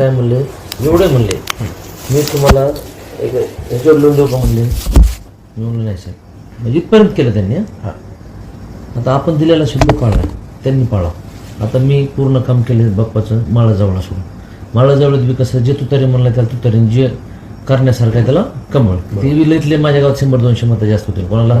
काय म्हणले? एवढे म्हणले. मी तुम्हाला एक ह्याच्यावर लोन देऊ का म्हणले? नाही साहेब. म्हणजे इथपर्यंत केलं त्यांनी हं. हा. आता आपण दिलेला शब्द पाळला त्यांनी पाळा. आता मी पूर्ण काम केले बाप्पाचं माळाजवळ असून माळाजवळच बी कसं जे तुतारी म्हणलं त्याला तुतारीन जे करण्यासारखं आहे त्याला कमळ. ते बी लईतले माझ्या गावात शंभर दोनशे मतं जास्त होते कोणाला?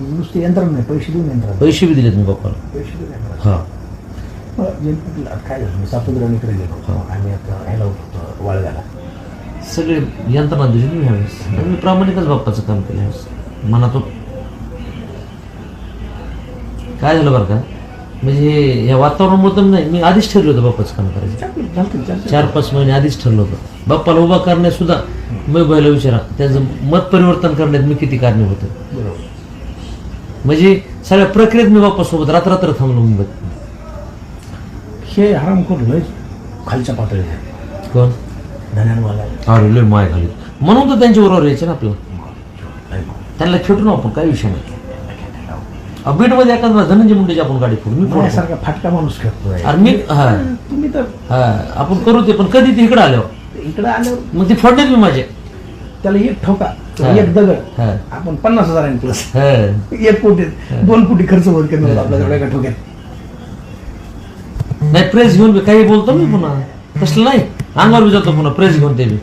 नुसते यंत्रणा नाही पैसे देऊन यंत्रणा पैसे बी दिलेत मी बाप्पाला. पैसे देऊन यंत्रणा हां. काय झालं? मी सातुद्राणीकडे गेलो आम्ही आता ह्याला होतो वाळव्याला. सगळे यंत्रणा दिली मी ह्यावेळेस मी प्रामाणिकच बाप्पाचं काम केलं ह्यावेळेस मनातून. काय झालं बरं का? म्हणजे हे- या वातावरणामुळे तर नाही मी आधीच ठरलं होतं बाप्पाचं काम करायचं. चार पाच महिने आधीच ठरलं होतं. बाप्पाला उभा करण्यात सुद्धा मी बैला विचारा. त्याचं मत परिवर्तन करण्यात मी किती कारणीभूत होतो म्हणजे सगळ्या प्रक्रियेत मी बाप्पासोबत रात्र थांबलो मुंबईत. हे हराम करून लय खालच्या पातळीवर कोण? धन्यानवाला अरे लय माय घाली म्हणून तर त्यांच्या बरोबर यायचे ना आपल्याला. त्यांना खेटू ना आपण काही विषय नाही. बीडमध्ये एखादा धनंजय मुंडेची आपण गाडी फोडू. मी. माझ्यासारखा फाटका माणूस खेळतोय. अरे मी हा. तुम्ही तर हा आपण करू ते पण कधी ते इकडे आल्यावर? इकडे आल्यावर मग ते फोडण्यात मी माझे. त्याला एक ठोका. एक दगड. आपण पन्नास हजारांनी प्लस एक कोटी दोन कोटी खर्च होत करणार आपल्याला एका ठोक्यात. नाही प्रेस घेऊन काही बोलतो मी पुन्हा. तसलं नाही. अंगावर जातो पुन्हा प्रेस घेऊन ते बी.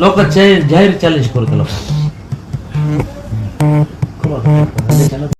लोक जाहीर चॅलेंज करू त्याला खूप